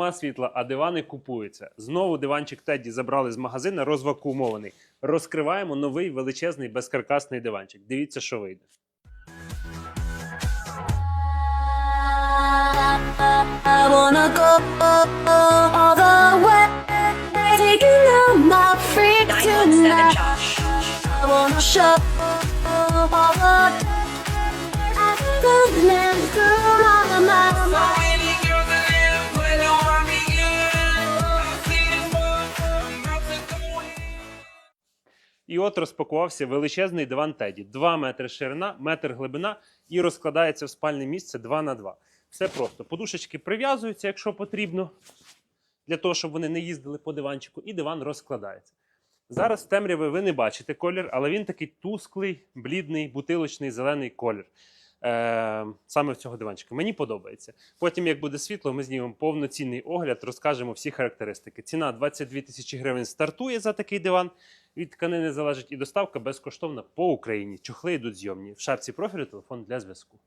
нема світла, а дивани купуються. Знову диванчик Тедді забрали з магазина, розвакуумований. Розкриваємо новий величезний безкаркасний диванчик. Дивіться, що вийде. I wanna go all the way, taking on my freak tonight. I wanna show all the І от розпакувався величезний диван Теді. 2 метри ширина, метр глибина і розкладається в спальне місце 2 на 2. Все просто. Подушечки прив'язуються, якщо потрібно, для того, щоб вони не їздили по диванчику, і диван розкладається. Зараз в темряві ви не бачите колір, але він такий тусклий, блідний, бутилочний, зелений колір. Е, саме цього диванчика. Мені подобається. Потім, як буде світло, ми знімемо повноцінний огляд, розкажемо всі характеристики. Ціна 22 тисячі гривень стартує за такий диван. Від тканини залежить і доставка безкоштовна по Україні. Чохли йдуть зйомні. В шапці профілю телефон для зв'язку.